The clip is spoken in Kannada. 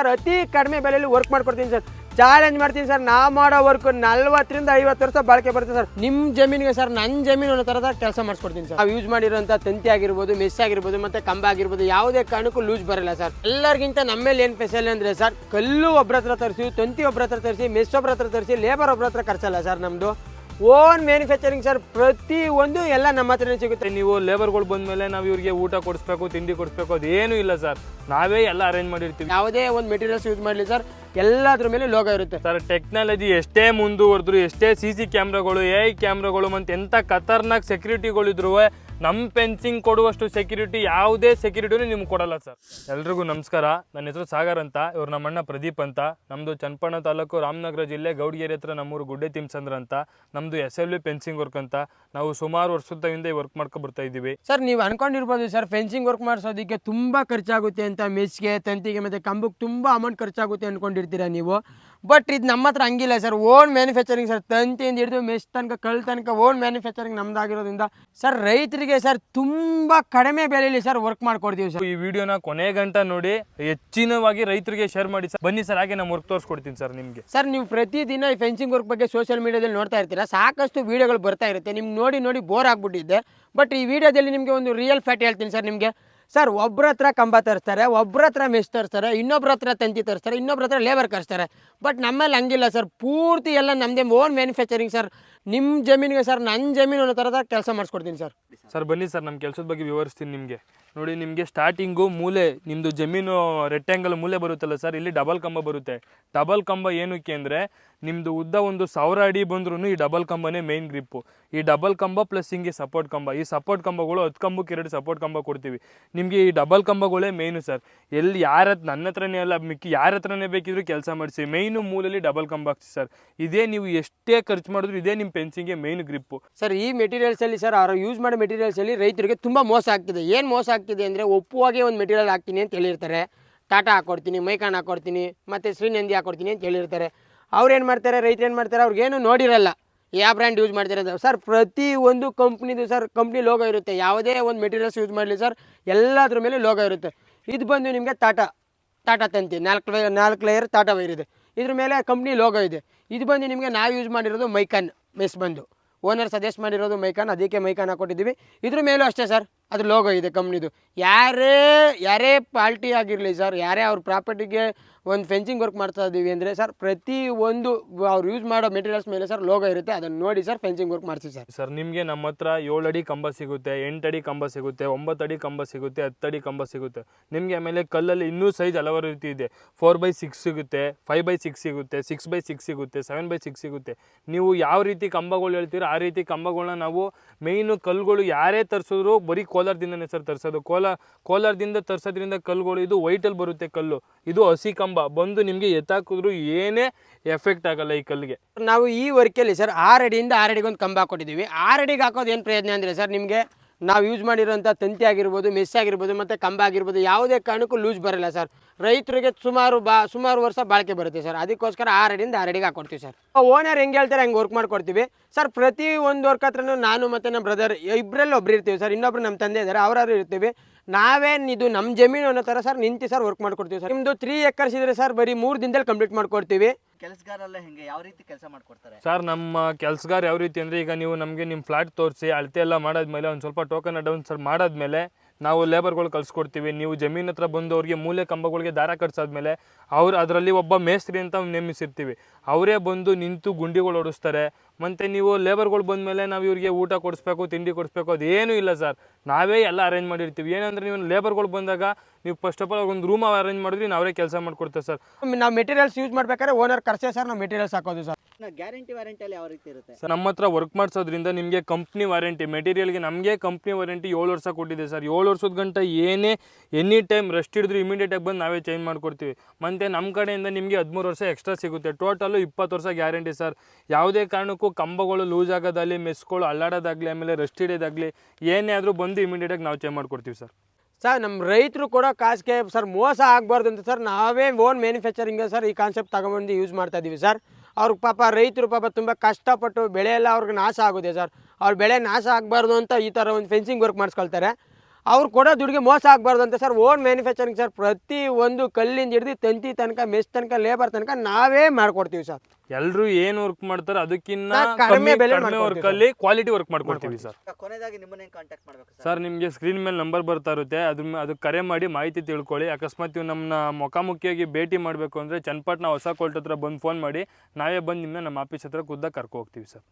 ಸರ್, ಅತಿ ಕಡಿಮೆ ಬೆಲೆಯಲ್ಲಿ ವರ್ಕ್ ಮಾಡ್ಕೊಡ್ತೀನಿ ಸರ್. ಚಾಲೆಂಜ್ ಮಾಡ್ತೀನಿ ಸರ್. ನಾ ಮಾಡೋ ವರ್ಕ್ ನಲ್ವತ್ತರಿಂದ ಐವತ್ತು ವರ್ಷ ಬಾಳಿಕೆ ಬರುತ್ತೆ ಸರ್. ನಿಮ್ಮ ಜಮೀನಿಗೆ ಸರ್ ನನ್ನ ಜಮೀನು ಅನ್ನೋ ಥರದ ಕೆಲಸ ಮಾಡಿಸ್ಕೊಡ್ತೀನಿ ಸರ್. ನಾವು ಯೂಸ್ ಮಾಡಿರೋಂಥ ತಂತಿ ಆಗಿರ್ಬೋದು, ಮೆಸ್ ಆಗಿರ್ಬೋದು, ಮತ್ತೆ ಕಂಬ ಆಗಿರ್ಬೋದು, ಯಾವುದೇ ಕಾರಣಕ್ಕೂ ಲೂಸ್ ಬರಲ್ಲ ಸರ್. ಎಲ್ಲರಿಗಿಂತ ನಮ್ಮಲ್ಲಿ ಏನು ಸ್ಪೆಷಲ್ ಅಂದರೆ ಸರ್, ಕಲ್ಲು ಒಬ್ಬರ ಹತ್ರ ತರಿಸಿ, ತಂತಿ ಒಬ್ಬರ ಹತ್ರ ತರಿಸಿ, ಮೆಸ್ ಒಬ್ಬರ ಹತ್ರ ತರಿಸಿ ಲೇಬರ್ ಒಬ್ಬರ ಹತ್ರ ಖರ್ಚಲ್ಲ ಸರ್ ನಮ್ಮದು ಓನ್ ಮ್ಯಾನುಫ್ಯಾಕ್ಚರಿಂಗ್ ಸರ್ ಪ್ರತಿ ಒಂದು ಎಲ್ಲ ನಮ್ಮ ಹತ್ರನೇ ಸಿಗುತ್ತೆ. ನೀವು ಲೇಬರ್ಗಳು ಬಂದ್ಮೇಲೆ ನಾವು ಇವ್ರಿಗೆ ಊಟ ಕೊಡಿಸ್ಬೇಕು ತಿಂಡಿ ಕೊಡಿಸ್ಬೇಕು ಅದೇನು ಇಲ್ಲ ಸರ್ ನಾವೇ ಎಲ್ಲ ಅರೇಂಜ್ ಮಾಡಿರ್ತೀವಿ. ಯಾವುದೇ ಒಂದು ಮೆಟೀರಿಯಲ್ಸ್ ಯೂಸ್ ಮಾಡಲಿ ಸರ್ ಎಲ್ಲದ್ರ ಮೇಲೆ ಲೋಗ ಇರುತ್ತೆ. ಸರ್ ಟೆಕ್ನಾಲಜಿ ಎಷ್ಟೇ ಮುಂದುವರೆದ್ರು ಎಷ್ಟೇ ಸಿ ಸಿ ಕ್ಯಾಮ್ರಾಗಳು ಎ ಐ ಕ್ಯಾಮ್ರಾಗಳು ಮತ್ತು ಎಂಥ ಖತರ್ನಾಕ್ ಸೆಕ್ಯೂರಿಟಿಗಳಿದ್ರು ನಮ್ಮ ಫೆನ್ಸಿಂಗ್ ಕೊಡುವಷ್ಟು ಸೆಕ್ಯೂರಿಟಿ ಯಾವುದೇ ಸೆಕ್ಯೂರಿಟಿನೂ ನಿಮ್ಗೆ ಕೊಡಲ್ಲ ಸರ್ ಎಲ್ರಿಗೂ ನಮಸ್ಕಾರ. ನನ್ನ ಹೆಸರು ಸಾಗರ್ ಅಂತ. ಇವ್ರು ನಮ್ಮಣ್ಣ ಪ್ರದೀಪ್ ಅಂತ. ನಮ್ಮದು ಚನ್ನಪಣ್ಣ ತಾಲೂಕು ರಾಮನಗರ ಜಿಲ್ಲೆ ಗೌಡಗೇರಿ ಹತ್ರ ನಮ್ಮೂರು ಗುಡ್ಡೆ ತಿಮ್ಸಂದ್ರ ಅಂತ. ನಮ್ಮದು S L V fencing work ಅಂತ. ನಾವು ಸುಮಾರು ವರ್ಷದ ಹಿಂದೆ ವರ್ಕ್ ಮಾಡ್ಕೊ ಬರ್ತಾ ಇದ್ದೀವಿ. ಸರ್ ನೀವು ಅನ್ಕೊಂಡಿರ್ಬೋದು ಸರ್ ಫೆನ್ಸಿಂಗ್ ವರ್ಕ್ ಮಾಡಿಸೋದಕ್ಕೆ ತುಂಬ ಖರ್ಚಾಗುತ್ತೆ ಅಂತ ಮೆಸ್ಗೆ ತಂತಿಗೆ ಮತ್ತು ಕಂಬಕ್ಕೆ ತುಂಬ ಅಮೌಂಟ್ ಖರ್ಚಾಗುತ್ತೆ ಅಂದ್ಕೊಂಡಿರ್ತೀರಾ ನೀವು? ಬಟ್ ಇದು ನಮ್ಮ ಹತ್ರ ಹಂಗಿಲ್ಲ ಸರ್ ಓನ್ ಮ್ಯಾನುಫ್ಯಾಕ್ಚರಿಂಗ್ ಸರ್ ತಂತಿಯಿಂದ ಹಿಡಿದು ಮೆಸ್ ತನಕ ಕಲ್ ತನಕ ಓನ್ ಮ್ಯಾನುಫ್ಯಾಕ್ಚರಿಂಗ್ ನಮ್ದಾಗಿರೋದ್ರಿಂದ ಸರ್ ರೈತರಿಗೆ ಸರ್ ತುಂಬ ಕಡಿಮೆ ಬೆಲೆಯಲ್ಲಿ ಸರ್ ವರ್ಕ್ ಮಾಡ್ಕೊಡ್ತೀವಿ ಸರ್ ಈ ವಿಡಿಯೋನ ಕೊನೆ ಗಂಟ ನೋಡಿ ಹೆಚ್ಚಿನವಾಗಿ ರೈತರಿಗೆ ಶೇರ್ ಮಾಡಿ ಸರ್ ಬನ್ನಿ ಸರ್ ಹಾಗೆ ನಾನು ವರ್ಕ್ ತೋರಿಸ್ಕೊಡ್ತೀನಿ ಸರ್ ನಿಮಗೆ. ಸರ್ ನೀವು ಪ್ರತಿದಿನ ಈ ಫೆನ್ಸಿಂಗ್ ವರ್ಕ್ ಬಗ್ಗೆ ಸೋಷಿಯಲ್ ಮೀಡಿಯಾದಲ್ಲಿ ನೋಡ್ತಾ ಇರ್ತೀರಾ? ಸಾಕಷ್ಟು ವೀಡಿಯೋಗಳು ಬರ್ತಾ ಇರುತ್ತೆ. ನಿಮ್ಗೆ ನೋಡಿ ನೋಡಿ ಬೋರ್ ಆಗ್ಬಿಟ್ಟಿದ್ದೆ ಬಟ್ ಈ ವಿಡಿಯೋದಲ್ಲಿ ನಿಮಗೆ ಒಂದು ರಿಯಲ್ ಫ್ಯಾಟ್ ಹೇಳ್ತೀನಿ ಸರ್ ನಿಮಗೆ. ಸರ್ ಒಬ್ಬರ ಹತ್ರ ಕಂಬ ತರಿಸ್ತಾರೆ ಒಬ್ಬರ ಹತ್ರ ಮೆಸ್ ತರಿಸ್ತಾರೆ, ಇನ್ನೊಬ್ರ ಹತ್ರ ತಂತಿ ತರಿಸ್ತಾರೆ, ಇನ್ನೊಬ್ರ ಹತ್ರ ಲೇಬರ್ ಕರೆಸ್ತಾರೆ. ಬಟ್ ನಮ್ಮಲ್ಲಿ ಹಂಗಿಲ್ಲ ಸರ್ ಪೂರ್ತಿ ಎಲ್ಲ ನಮ್ಮದೇ ಓನ್ ಮ್ಯಾನುಫ್ಯಾಕ್ಚರಿಂಗ್ ಸರ್ ನಿಮ್ಮ ಜಮೀನಿಗೆ ಸರ್ ನನ್ನ ಜಮೀನು ಅನ್ನೋ ಥರದ ಕೆಲಸ ಮಾಡಿಸ್ಕೊಡ್ತೀನಿ ಸರ್ ಸರ್ ಬನ್ನಿ ಸರ್ ನಮ್ಮ ಕೆಲಸದ ಬಗ್ಗೆ ವಿವರಿಸ್ತೀನಿ ನಿಮಗೆ. ನೋಡಿ, ನಿಮಗೆ ಸ್ಟಾರ್ಟಿಂಗು ಮೂಲೆ ನಿಮ್ಮದು ಜಮೀನು ರೆಕ್ಟ್ಯಾಂಗಲ್ ಮೂಲೆ ಬರುತ್ತಲ್ಲ ಸರ್ ಇಲ್ಲಿ ಡಬಲ್ ಕಂಬ ಬರುತ್ತೆ. ಡಬಲ್ ಕಂಬ ಏನಕ್ಕೆ ಅಂದರೆ ನಿಮ್ಮದು ಉದ್ದ ಒಂದು ಸಾವಿರ ಅಡಿ ಬಂದ್ರೂ ಈ ಡಬಲ್ ಕಂಬನೇ ಮೇನ್ ಗ್ರಿಪ್ಪು ಈ ಡಬಲ್ ಕಂಬ ಪ್ಲಸ್ ಹಿಂಗೆ ಸಪೋರ್ಟ್ ಕಂಬ. ಈ ಸಪೋರ್ಟ್ ಕಂಬಗಳು ಹತ್ತು ಕಂಬಕ್ಕೆ ಎರಡು ಸಪೋರ್ಟ್ ಕಂಬ ಕೊಡ್ತೀವಿ. ನಿಮಗೆ ಈ ಡಬಲ್ ಕಂಬಗಳೇ ಮೇನು ಸರ್ ಎಲ್ಲಿ ಯಾರ ನನ್ನ ಹತ್ರನೇ ಅಲ್ಲ, ಮಿಕ್ಕಿ ಯಾರ ಹತ್ರನೇ ಬೇಕಿದ್ರು ಕೆಲಸ ಮಾಡಿಸಿ. ಮೇಯ್ನು ಮೂಲಲ್ಲಿ ಡಬಲ್ ಕಂಬ ಹಾಕ್ಸಿ ಸರ್ ಇದೇ ನೀವು ಎಷ್ಟೇ ಖರ್ಚು ಮಾಡಿದ್ರು ಇದೇ ನಿಮ್ಮ ಪೆನ್ಸಿಂಗ್ಗೆ ಮೇಯ್ನ್ ಗ್ರಿಪ್ಪು ಸರ್ ಈ ಮೆಟೀರಿಯಲ್ಸಲ್ಲಿ ಸರ್ ಅವರು ಯೂಸ್ ಮಾಡೋ ಮೆಟೀರಿಯಲ್ಸಲ್ಲಿ ರೈತರಿಗೆ ತುಂಬ ಮೋಸ ಆಗ್ತಿದೆ. ಏನು ಮೋಸ ಆಗ್ತಿದೆ ಅಂದರೆ ಒಪ್ಪುವಾಗೆ ಒಂದು ಮೆಟೀರಿಯಲ್ ಹಾಕ್ತೀನಿ ಅಂತ ಹೇಳಿರ್ತಾರೆ. ಟಾಟಾ ಹಾಕ್ಕೊಡ್ತೀನಿ ಮೈಕಾನ್ ಹಾಕ್ಕೊಡ್ತೀನಿ ಮತ್ತು ಶ್ರೀನಂದಿ ಹಾಕ್ಕೊಡ್ತೀನಿ ಅಂತ ಹೇಳಿರ್ತಾರೆ. ಅವ್ರು ಏನು ಮಾಡ್ತಾರೆ ರೈತರು ಏನು ಮಾಡ್ತಾರೆ, ಅವ್ರಿಗೇನು ನೋಡಿರಲ್ಲ. ಯಾವ ಬ್ರ್ಯಾಂಡ್ ಯೂಸ್ ಮಾಡ್ತಾರೆ ಸರ್ ಪ್ರತಿ ಒಂದು ಕಂಪ್ನಿದು ಸರ್ ಕಂಪ್ನಿ ಲೋಗೋ ಇರುತ್ತೆ. ಯಾವುದೇ ಒಂದು ಮೆಟೀರಿಯಲ್ಸ್ ಯೂಸ್ ಮಾಡಲಿ ಸರ್ ಎಲ್ಲದ್ರ ಮೇಲೆ ಲೋಗೋ ಇರುತ್ತೆ. ಇದು ಬಂದು ನಿಮಗೆ ಟಾಟಾ ಟಾಟಾ ತಂತಿ. ನಾಲ್ಕು ವೈ ನಾಲ್ಕು ಲೇಯರ್ ಟಾಟಾ ವೈರ್ ಇದೆ. ಇದ್ರ ಮೇಲೆ ಕಂಪ್ನಿ ಲೋಗೋ ಇದೆ. ಇದು ಬಂದು ನಿಮಗೆ ನಾವು ಯೂಸ್ ಮಾಡಿರೋದು ಮೈಕಾನ್ ಮೆಸ್ ಬಂದು. ಓನರ್ ಸಜೆಸ್ಟ್ ಮಾಡಿರೋದು ಮೈಕಾನ್ ಅದಕ್ಕೆ ಮೈಕಾನ್ ಹಾಕೊಟ್ಟಿದ್ದೀವಿ. ಇದ್ರ ಮೇಲೂ ಅಷ್ಟೇ ಸರ್ ಅದ್ರ ಲೋಗೋ ಇದೆ ಕಂಪ್ನಿದು ಯಾರೇ ಯಾರೇ ಪಾರ್ಟಿ ಆಗಿರಲಿ ಸರ್ ಯಾರೇ ಅವ್ರ ಪ್ರಾಪರ್ಟಿಗೆ ಒಂದು ಫೆನ್ಸಿಂಗ್ ವರ್ಕ್ ಮಾಡ್ತಾ ಇದ್ದೀವಿ ಅಂದರೆ ಸರ್ ಪ್ರತಿ ಒಂದು ಅವ್ರು ಯೂಸ್ ಮಾಡೋ ಮೆಟೀರಿಯಲ್ಸ್ ಮೇಲೆ ಸರ್ ಲೋಗೋ ಇರುತ್ತೆ. ಅದನ್ನು ನೋಡಿ ಸರ್ ಫೆನ್ಸಿಂಗ್ ವರ್ಕ್ ಮಾಡ್ತೀವಿ ಸರ್ ಸರ್ ನಿಮಗೆ ನಮ್ಮ ಹತ್ರ ಏಳು ಅಡಿ ಕಂಬ ಸಿಗುತ್ತೆ, ಎಂಟು ಅಡಿ ಕಂಬ ಸಿಗುತ್ತೆ, ಒಂಬತ್ತು ಅಡಿ ಕಂಬ ಸಿಗುತ್ತೆ, ಹತ್ತು ಅಡಿ ಕಂಬ ಸಿಗುತ್ತೆ. ನಿಮಗೆ ಆಮೇಲೆ ಕಲ್ಲಲ್ಲಿ ಇನ್ನೂ ಸೈಜ್ ಹಲವಾರು ರೀತಿ ಇದೆ. ಫೋರ್ ಬೈ ಸಿಕ್ಸ್ ಸಿಗುತ್ತೆ ಫೈವ್ ಬೈ ಸಿಕ್ಸ್ ಸಿಗುತ್ತೆ ಸಿಕ್ಸ್ ಬೈ ಸಿಕ್ಸ್ ಸಿಗುತ್ತೆ ಸೆವೆನ್ ಬೈ ಸಿಕ್ಸ್ ಸಿಗುತ್ತೆ. ನೀವು ಯಾವ ರೀತಿ ಕಂಬಗಳು ಹೇಳ್ತೀರೋ ಆ ರೀತಿ ಕಂಬಗಳನ್ನ ನಾವು ಮೇಯ್ನು ಕಲ್ಲುಗಳು ಯಾರೇ ತರಿಸಿದ್ರು ಬರೀ ಕೋಲಾರದಿಂದನೇ ಸರ್ ತರಿಸೋದು. ಕೋಲ, ಕೋಲಾರದಿಂದ ತರಿಸೋದ್ರಿಂದ ಕಲ್ಲುಗಳು ಇದು ವೈಟಲ್ಲಿ ಬರುತ್ತೆ ಕಲ್ಲು. ಇದು ಹಸಿ ಕಂಬ. ಬಂದು ನಿಮಗೆ ಎತ್ತಾಕಿದ್ರು ಏನೇ ಎಫೆಕ್ಟ್ ಆಗಲ್ಲ ಈ ಕಲ್ಲಿಗೆ. ನಾವು ಈ ವರ್ಕಲ್ಲಿ ಸರ್ ಆರು ಅಡಿಯಿಂದ ಅಡಿಗೆ ಒಂದು ಕಂಬ ಹಾಕೊಟ್ಟಿದ್ದೀವಿ. ಆರು ಅಡಿಗೆ ಹಾಕೋದು ಏನು ಪ್ರಯೋಜನ ಅಂದರೆ ಸರ್ ನಿಮಗೆ ನಾವು ಯೂಸ್ ಮಾಡಿರೋಂಥ ತಂತಿ ಆಗಿರ್ಬೋದು ಮೆಸ್ ಆಗಿರ್ಬೋದು, ಮತ್ತು ಕಂಬ ಆಗಿರ್ಬೋದು ಯಾವುದೇ ಕಾರಣಕ್ಕೂ ಲೂಸ್ ಬರಲ್ಲ ಸರ್. ರೈತರಿಗೆ ಸುಮಾರು ಬಾ ಸುಮಾರು ವರ್ಷ ಬಾಳಿಕೆ ಬರುತ್ತೆ ಸರ್. ಅದಕ್ಕೋಸ್ಕರ ಆರು ಅಡಿಯಿಂದ ಆರು ಅಡಿಗೆ ಹಾಕೊಡ್ತೀವಿ ಸರ್. ಓನರ್ ಹೆಂಗೆ ಹೇಳ್ತಾರೆ ಹಂಗೆ ವರ್ಕ್ ಮಾಡ್ಕೊಡ್ತೀವಿ. ಸರ್ ಪ್ರತಿ ಒಂದು ವರ್ಕ್ ಹತ್ರನೂ ನಾನು ಮತ್ತು ನಮ್ಮ ಬ್ರದರ್ ಇಬ್ಬರಲ್ಲಿ ಒಬ್ರು ಇರ್ತೀವಿ ಸರ್. ಇನ್ನೊಬ್ರು ನಮ್ಮ ತಂದೆ ಇದ್ದಾರೆ ಅವರಾದ್ರು ಇರ್ತೀವಿ. ನಾವೇನು ಇದು ನಮ್ಮ ಜಮೀನು ಅನ್ನೋ ಥರ ಸರ್ ನಿಂತು ಸರ್ ವರ್ಕ್ ಮಾಡ್ಕೊಡ್ತೀವಿ ಸರ್. ನಿಮ್ಮದು ತ್ರೀ ಎಕರ್ಸ್ ಇದ್ರೆ ಸರ್ ಬರೀ ಮೂರು ದಿನದಲ್ಲಿ ಕಂಪ್ಲೀಟ್ ಮಾಡ್ಕೊಡ್ತೀವಿ. ಕೆಲಸಗಾರಲ್ಲ ಹೆಂಗೆ? ಯಾವ ರೀತಿ ಕೆಲಸ ಮಾಡ್ಕೊಡ್ತಾರೆ? ಸರ್ ನಮ್ಮ ಕೆಲಸಗಾರ ಯಾವ ರೀತಿ ಅಂದರೆ ಈಗ ನೀವು ನಮಗೆ ನಿಮ್ಮ ಫ್ಲಾಟ್ ತೋರಿಸಿ ಅಳತೆ ಎಲ್ಲ ಮಾಡಾದ್ಮೇಲೆ ಒಂದು ಸ್ವಲ್ಪ ಟೋಕನ್ ಅಡೌನ್ ಸರ್ ಮಾಡಾದ್ಮೇಲೆ ನಾವು ಲೇಬರ್ಗಳು ಕಳಿಸ್ಕೊಡ್ತೀವಿ, ನೀವು ಜಮೀನ್ ಹತ್ರ ಬಂದು ಅವ್ರಿಗೆ ಮೂಲೆ ಕಂಬಗಳಿಗೆ ದಾರ ಕಟ್ಸಾದ್ಮೇಲೆ ಅವ್ರು ಅದರಲ್ಲಿ ಒಬ್ಬ ಮೇಸ್ತ್ರಿ ಅಂತ ನೇಮಿಸಿರ್ತೀವಿ. ಅವರೇ ಬಂದು ನಿಂತು ಗುಂಡಿಗಳು ಹೊಡಿಸ್ತಾರೆ ಮತ್ತು ನೀವು ಲೇಬರ್ಗಳು ಬಂದಮೇಲೆ ನಾವು ಇವರಿಗೆ ಊಟ ಕೊಡಿಸ್ಬೇಕು ತಿಂಡಿ ಕೊಡಿಸ್ಬೇಕು ಏನೂ ಇಲ್ಲ ಸರ್ ನಾವೇ ಎಲ್ಲ ಅರೇಂಜ್ ಮಾಡಿರ್ತೀವಿ. ಏನಂದರೆ ನೀವು ಲೇಬರ್ಗಳು ಬಂದಾಗ ನೀವು ಫಸ್ಟ್ ಆಫ್ ಆಲ್ ಒಂದು ರೂಮ್ ಅರೇಂಜ್ ಮಾಡಿದ್ರಿ ನಾವೇ ಕೆಲಸ ಮಾಡಿಕೊಡ್ತೇವೆ ಸರ್ ನಾವು ಮೆಟೀರಿಯಲ್ಸ್ ಯೂಸ್ ಮಾಡ್ಬೇಕಾದ್ರೆ ಓನರ್ ಕರ್ಸೇ ಸರ್ ನಾವು ಮೆಟೀರಿಯಲ್ಸ್ ಹಾಕೋದು ಸರ್ ಗ್ಯಾರಂಟಿ ವಾರಂಟಿ ಅಲ್ಲಿ ಯಾವ ರೀತಿ ಇರುತ್ತೆ? ಸರ್ ನಮ್ಮ ಹತ್ರ ವರ್ಕ್ ಮಾಡಿಸೋದ್ರಿಂದ ನಿಮಗೆ ಕಂಪ್ನಿ ವಾರಂಟಿ ಮೆಟೀರಿಯಲ್ಗೆ ನಮಗೆ ಕಂಪ್ನಿ ವಾರಂಟಿ ಏಳು ವರ್ಷ ಕೊಟ್ಟಿದೆ ಸರ್ ಏಳು ವರ್ಷದ ಗಂಟ ಏನೇ ಎನಿ ಟೈಮ್ ರೆಸ್ಟ್ ಹಿಡಿದ್ರು ಇಮಿಡಿಯೇಟಾಗಿ ಬಂದು ನಾವೇ ಚೇಂಜ್ ಮಾಡಿಕೊಡ್ತೀವಿ. ಮತ್ತು ನಮ್ಮ ಕಡೆಯಿಂದ ನಿಮಗೆ ಹದಿಮೂರು ವರ್ಷ ಎಕ್ಸ್ಟ್ರಾ ಸಿಗುತ್ತೆ. ಟೋಟಲು ಇಪ್ಪತ್ತು ವರ್ಷ ಗ್ಯಾರಂಟಿ ಸರ್ ಯಾವುದೇ ಕಾರಣಕ್ಕೂ ಕಂಬಗಳು ಲೂಸ್ ಆಗೋದಾಗಲಿ ಮೆಸ್ಗಳು ಅಲ್ಲಾಡೋದಾಗಲಿ, ಆಮೇಲೆ ರೆಸ್ಟ್ ಹಿಡಿಯೋದಾಗಲಿ, ಏನೇ ಆದರೂ ಬಂದು ಇಮಿಡಿಯೇಟಾಗಿ ನಾವು ಚೇಂಜ್ ಮಾಡಿಕೊಡ್ತೀವಿ ಸರ್. ಸರ್ ನಮ್ಮ ರೈತರು ಕೂಡ ಕಾಸಿಗೆ ಸರ್ ಮೋಸ ಆಗಬಾರ್ದು ಅಂತ ಸರ್ ನಾವೇ ಓನ್ ಮ್ಯಾನುಫ್ಯಾಕ್ಚರಿಂಗ್ ಸರ್ ಈ ಕಾನ್ಸೆಪ್ಟ್ ತಗೊಂಬಂದು ಯೂಸ್ ಮಾಡ್ತಾ ಇದ್ದೀವಿ ಸರ್. ಅವ್ರಿಗೆ ಪಾಪ ರೈತರು ಪಾಪ ತುಂಬ ಕಷ್ಟಪಟ್ಟು ಬೆಳೆ ಎಲ್ಲ ಅವ್ರಿಗೆ ನಾಶ ಆಗೋದೆ ಸರ್. ಅವ್ರ ಬೆಳೆ ನಾಶ ಆಗಬಾರ್ದು ಅಂತ ಈ ಥರ ಒಂದು ಫೆನ್ಸಿಂಗ್ ವರ್ಕ್ ಮಾಡಿಸ್ಕೊಳ್ತಾರೆ. ಅವ್ರು ಕೊಡೋ ದುಡ್ಗೆ ಮೋಸ ಆಗಬಾರ್ದು ಅಂತ ಸರ್ ಓನ್ ಮ್ಯಾನುಫ್ಯಾಕ್ಚರಿಂಗ್ ಸರ್. ಪ್ರತಿ ಒಂದು ಕಲ್ಲಿಂದ ಹಿಡಿದು ತಂತಿ ತನಕ ಮೆಸ್ ತನಕ ಲೇಬರ್ ತನಕ ನಾವೇ ಮಾಡ್ಕೊಡ್ತೀವಿ ಸರ್. ಎಲ್ಲರೂ ಏನ್ ವರ್ಕ್ ಮಾಡ್ತಾರೆ ಅದಕ್ಕಿಂತ ನಾ ಕಡಿಮೆ ಕಮ್ಮಿ ಬೆಲೆ ಮಾಡ್ಕೊಡ್ತೀವಿ ವರ್ಕ್ ಅಲ್ಲಿ ಕ್ವಾಲಿಟಿ ವರ್ಕ್ ಮಾಡ್ಕೊಡ್ತೀವಿ ಸರ್. ಕೊನೆಯದಾಗಿ ನಿಮ್ಮನ್ನ ಕಾಂಟ್ಯಾಕ್ಟ್ ಮಾಡ್ಬೇಕು ಸರ್? ಸರ್ ನಿಮಗೆ ಸ್ಕ್ರೀನ್ ಮೇಲೆ ನಂಬರ್ ಬರ್ತಾ ಇರುತ್ತೆ. ಅದ್ರ ಅದು ಅದಕ್ಕೆ ಕರೆ ಮಾಡಿ ಮಾಹಿತಿ ತಿಳ್ಕೊಳ್ಳಿ. ಅಕಸ್ಮಾತ್ ನೀವು ನಮ್ಮನ್ನ ಮುಖಾಮುಖಿಯಾಗಿ ಭೇಟಿ ಮಾಡಬೇಕು ಅಂದರೆ ಚನ್ನಪಟ್ಟಣ ಹೊಸ ಕೋರ್ಟ್ ಹತ್ರ ಬಂದು ಫೋನ್ ಮಾಡಿ ನಾವೇ ಬಂದು ನಿಮ್ಮನ್ನ ನಮ್ಮ ಆಫೀಸ್ ಹತ್ರ ಖುದ್ದಾಗಿ ಕರ್ಕೊ ಹೋಗ್ತೀವಿ ಸರ್.